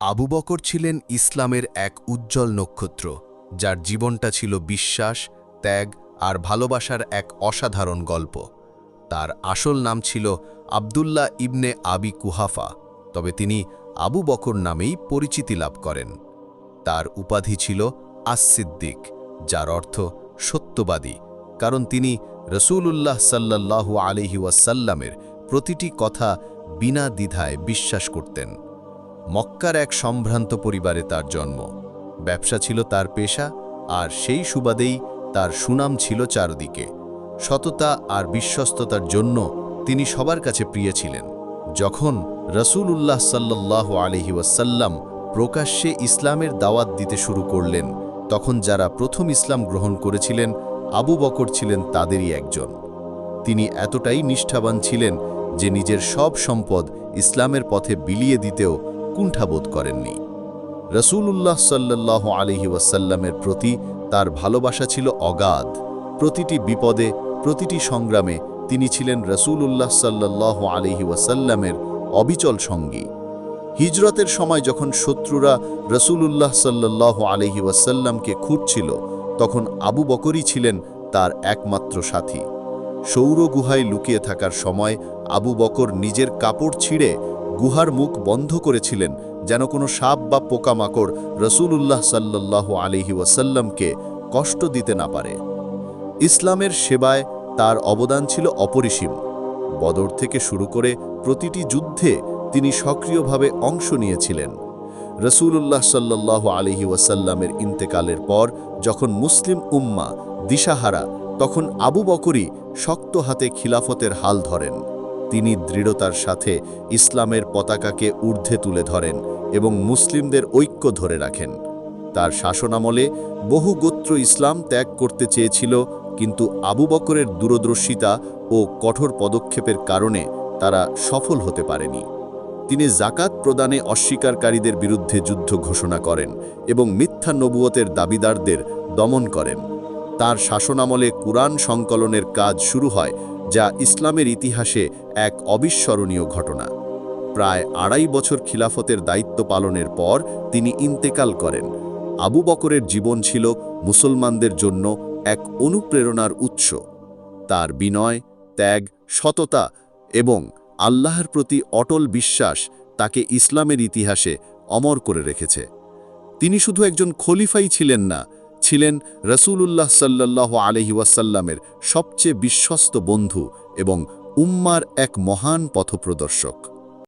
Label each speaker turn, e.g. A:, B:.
A: আবু বকর ছিলেন ইসলামের এক উজ্জ্বল নক্ষত্র, যার জীবনটা ছিল বিশ্বাস, ত্যাগ আর ভালোবাসার এক অসাধারণ গল্প। তার আসল নাম ছিল আবদুল্লাহ ইবনে আবি কুহাফা, তবে তিনি আবু বকর নামেই পরিচিতি লাভ করেন। তার উপাধি ছিল আসিদ্দিক যার অর্থ সত্যবাদী, কারণ তিনি রসূলুল্লাহ সাল্লাল্লাহু আলহি ওয়াসাল্লামের প্রতিটি কথা বিনা দ্বিধায় বিশ্বাস করতেন। মক্কার এক সম্ভ্রান্ত পরিবারে তার জন্ম। ব্যবসা ছিল তার পেশা, আর সেই সুবাদেই তার সুনাম ছিল চারদিকে। সততা আর বিশ্বস্ততার জন্য তিনি সবার কাছে প্রিয় ছিলেন। যখন রসুল উল্লাহ সাল্লাহ আলহি ওয়াসাল্লাম প্রকাশ্যে ইসলামের দাওয়াত দিতে শুরু করলেন, তখন যারা প্রথম ইসলাম গ্রহণ করেছিলেন, আবু বকর ছিলেন তাদেরই একজন। তিনি এতটাই নিষ্ঠাবান ছিলেন যে নিজের সব সম্পদ ইসলামের পথে বিলিয়ে দিতেও কুণ্ঠাবোধ করেননি। রসূলুল্লাহ সাল্লাহ আলহি ওয়াসাল্লামের প্রতি তার ভালোবাসা ছিল অগাধ। প্রতিটি বিপদে, প্রতিটি সংগ্রামে তিনি ছিলেন রসূলুল্লাহ সাল্লাহ আলহি ওয়াসাল্লামের অবিচল সঙ্গী। হিজরতের সময় যখন শত্রুরা রসূলুল্লাহ সাল্লাহ আলহি ওয়াসাল্লামকে খুঁটছিল তখন আবু বকরই ছিলেন তার একমাত্র সাথী। সৌর গুহায় লুকিয়ে থাকার সময় আবু বকর নিজের কাপড় ছিঁড়ে গুহার মুখ বন্ধ করেছিলেন যেন কোনো সাপ বা পোকামাকড় রসূলুল্লাহ সাল্লাহ আলহি ওয়াসাল্লামকে কষ্ট দিতে না পারে। ইসলামের সেবায় তার অবদান ছিল অপরিসীম। বদর থেকে শুরু করে প্রতিটি যুদ্ধে তিনি সক্রিয়ভাবে অংশ নিয়েছিলেন। রসূলুল্লাহ সাল্লাহ আলহি ওয়াসাল্লামের ইন্তেকালের পর যখন মুসলিম উম্মা দিশাহারা, তখন আবু বকরই শক্ত হাতে খিলাফতের হাল ধরেন। তিনি দৃঢ়তার সাথে ইসলামের পতাকাকে ঊর্ধ্বে তুলে ধরেন এবং মুসলিমদের ঐক্য ধরে রাখেন। তার শাসনামলে বহু গোত্র ইসলাম ত্যাগ করতে চেয়েছিল, কিন্তু আবু বকরের দূরদর্শিতা ও কঠোর পদক্ষেপের কারণে তারা সফল হতে পারেনি। তিনি জাকাত প্রদানে অস্বীকারীদের বিরুদ্ধে যুদ্ধ ঘোষণা করেন এবং মিথ্যা নবুয়তের দাবিদারদের দমন করেন। তার শাসনামলে কুরআন সংকলনের কাজ শুরু হয়, যা ইসলামের ইতিহাসে এক অবিস্মরণীয় ঘটনা। প্রায় আড়াই বছর খিলাফতের দায়িত্ব পালনের পর তিনি ইন্তেকাল করেন। আবু বকরের জীবন ছিল মুসলমানদের জন্য এক অনুপ্রেরণার উৎস। তার বিনয়, ত্যাগ, সততা এবং আল্লাহর প্রতি অটল বিশ্বাস তাকে ইসলামের ইতিহাসে অমর করে রেখেছে। তিনি শুধু একজন খলিফাই ছিলেন না ছিলেন রসুলুল্লাহ সাল্লাহ আলহি ওয়াসাল্লামের সবচেয়ে বিশ্বস্ত বন্ধু এবং উম্মার এক মহান পথপ্রদর্শক।